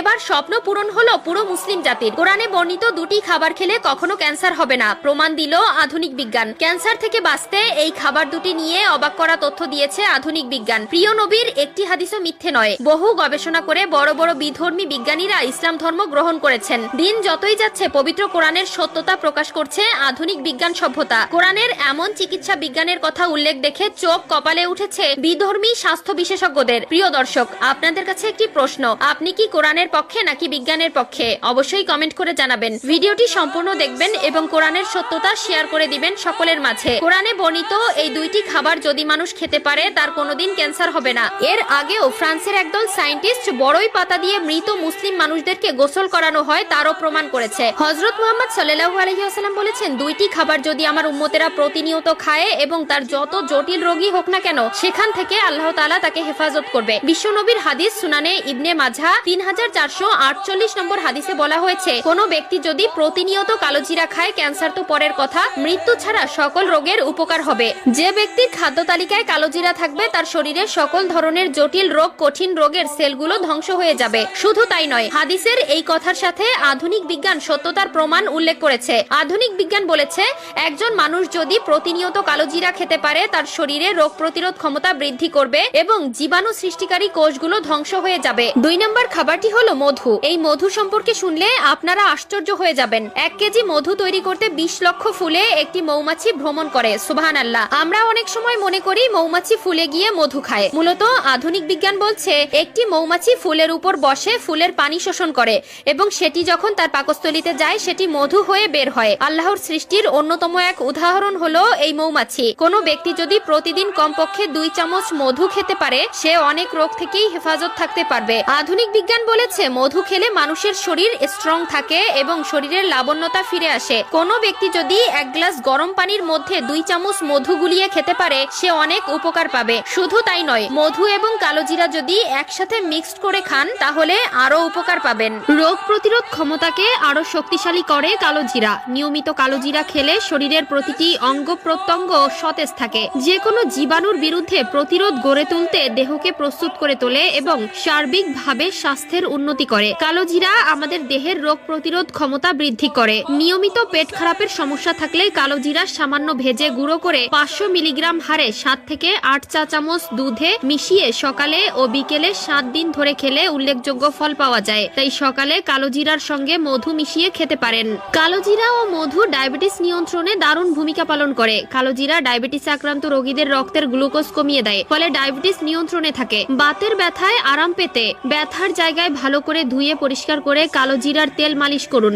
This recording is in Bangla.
এবার স্বপ্ন পূরণ হলো পুরো মুসলিম জাতির। কোরআনে বর্ণিত দুটি খাবার খেলে কখনো ক্যান্সার হবে না। প্রমাণ দিল আধুনিক বিজ্ঞান। ক্যান্সার থেকে বাঁচতে এই খাবার দুটি নিয়ে অবাক করা তথ্য দিয়েছে আধুনিক বিজ্ঞান। প্রিয় নবীর একটি হাদিসও মিথ্যে নয়। বহু গবেষণা করে বড় বড় বিধর্মী বিজ্ঞানীরা ইসলাম ধর্ম গ্রহণ করেছেন। দিন যতই যাচ্ছে, পবিত্র কোরআনের সত্যতা প্রকাশ করছে আধুনিক বিজ্ঞান সভ্যতা। কোরআনের এমন চিকিৎসা বিজ্ঞানের কথা উল্লেখ দেখে চোখ কপালে উঠেছে বিধর্মী স্বাস্থ্য বিশেষজ্ঞদের। প্রিয় দর্শক, আপনাদের কাছে একটি প্রশ্ন। আপনি কি কোরআনের পক্ষে নাকি বিজ্ঞানের পক্ষে? অবশ্যই কমেন্ট করে জানাবেন। ভিডিওটি সম্পূর্ণ দেখবেন এবং কোরআনের সত্যতা শেয়ার করে দিবেন সকলের মাঝে। কোরআনে বর্ণিত এই দুইটি খাবার যদি মানুষ খেতে পারে, তার কোনোদিন ক্যান্সার হবে না। এর আগেও ফ্রান্সের একদল সায়েন্টিস্ট বড়ই পাতা দিয়ে মৃত মুসলিম মানুষদেরকে গোসল করানো হয়, তারও প্রমাণ করেছে। হজরত মোহাম্মদ সাল্লাহু আলহিহাস্লাম বলেছেন, দুইটি খাবার যদি আমার উম্মতেরা প্রতিনিয়ত খায় এবং তার যত জটিল রোগী হোক না কেন, সেখান থেকে আল্লাহ তাআলা তাকে হেফাজত করবে। বিশ্বনবীর হাদিস সুনানে ইবনে মাঝা তিন হাজার চারশো আটচল্লিশ নম্বর হাদিসে বলা হয়েছে, কোন ব্যক্তি যদি প্রতিনিয়ত কালোজিরা খায়, ক্যান্সার তো পরের কথা, মৃত্যু ছাড়া সকল রোগের উপকার হবে। যে ব্যক্তির খাদ্য তালিকায় কালোজিরা থাকবে, তার শরীরে সকল ধরনের জটিল রোগ, কঠিন রোগের সেলগুলো ধ্বংস হয়ে যাবে। শুধু তাই নয়, হাদিসের এই কথার সাথে আধুনিক বিজ্ঞান সত্যতার প্রমাণ উল্লেখ করেছে। আধুনিক বিজ্ঞান বলেছে, একজন মানুষ যদি প্রতিনিয়ত কালোজিরা খেতে পারে, তার শরীরে রোগ প্রতিরোধ ক্ষমতা বৃদ্ধি করবে এবং জীবাণু সৃষ্টিকারী কোষগুলো ধ্বংস হয়ে যাবে। দুই নম্বর খাবারটি হলো মধু। এই মধু সম্পর্কে শুনলে আপনারা আশ্চর্য হয়ে যাবেন। এক কেজি মধু তৈরি করতে বিশ লক্ষ ফুলে একটি মৌমাছি ভ্রমণ করে সুবাহান আল্লাহ আমরা অনেক সময় মনে করি মৌমাছি ফুলে গিয়ে মধু খায়। মূলত আধুনিক বিজ্ঞান বলছে, একটি মৌমাছি ফুলের উপর বসে ফুলের পানি শোষণ করে এবং সেটি যখন তার পাকস্থলিতে যায়, সেটি মধু হয়ে বের হয়। আল্লাহর সৃষ্টির অন্যতম এক উদাহরণ হলো এই মৌমাছি। কোনো ব্যক্তি যদি প্রতিদিন কমপক্ষে দুই চামচ মধু খেতে পারে, সে অনেক রোগ থেকেই হেফাজত থাকতে পারবে। আধুনিক বিজ্ঞান বলেছে মধু খেলে মানুষের শরীর স্ট্রং থাকে এবং শরীরের লাবণ্যতা ফিরে আসে। কোনো ব্যক্তি যদি এক গ্লাস গরম পানির মধ্যে দুই চামচ মধু গুলিয়ে খেতে পারে, সে অনেক উপকার পাবে। শুধু তাই নয়, মধু এবং কালোজিরা যদি একসাথে মিক্সড করে খান, তাহলে আরও উপকার পাবেন। রোগ প্রতিরোধ ক্ষমতাকে আরও শক্তিশালী করে কালোজিরা নিয়মিত কালোজিরা খেলে শরীরের প্রতিটি অঙ্গ প্রত্যঙ্গ সতেজ থাকে। যে কোনো জীবাণুর বিরুদ্ধে প্রতিরোধ গড়ে তুলতে দেহকে প্রস্তুত করে তোলে এবং সার্বিকভাবে স্বাস্থ্যের উন্নতি করে। কালোজিরা আমাদের দেহের রোগ প্রতিরোধ ক্ষমতা বৃদ্ধি করে। নিয়মিত পেট খারাপের সমস্যা থাকলে কালোজিরা সামান্য ভেজে গুঁড়ো করে পাঁচশো মিলিগ্রাম হারে সাত থেকে আট চা চামচ দুধে মিশিয়ে সকালে ও বিকেলে সাত দিন ধরে খেলে উল্লেখযোগ্য ফল পাওয়া যায়। তাই সকালে কালোজিরার সঙ্গে মধু মিশিয়ে খেতে পারেন। কালোজিরা ও মধু ডায়াবেটিস নিয়ন্ত্রণে দারুণ ভূমিকা পালন করে। কালোজিরা ডায়াবেটিস আক্রান্ত রোগীদের রক্তের গ্লুকোজ কমিয়ে দেয়, ফলে ডায়াবেটিস নিয়ন্ত্রণে থাকে। বাতের ব্যথায় আরাম পেতে ব্যথার জায়গায় ভালো করে ধুয়ে পরিষ্কার করে কালো জিরার তেল মালিশ করুন।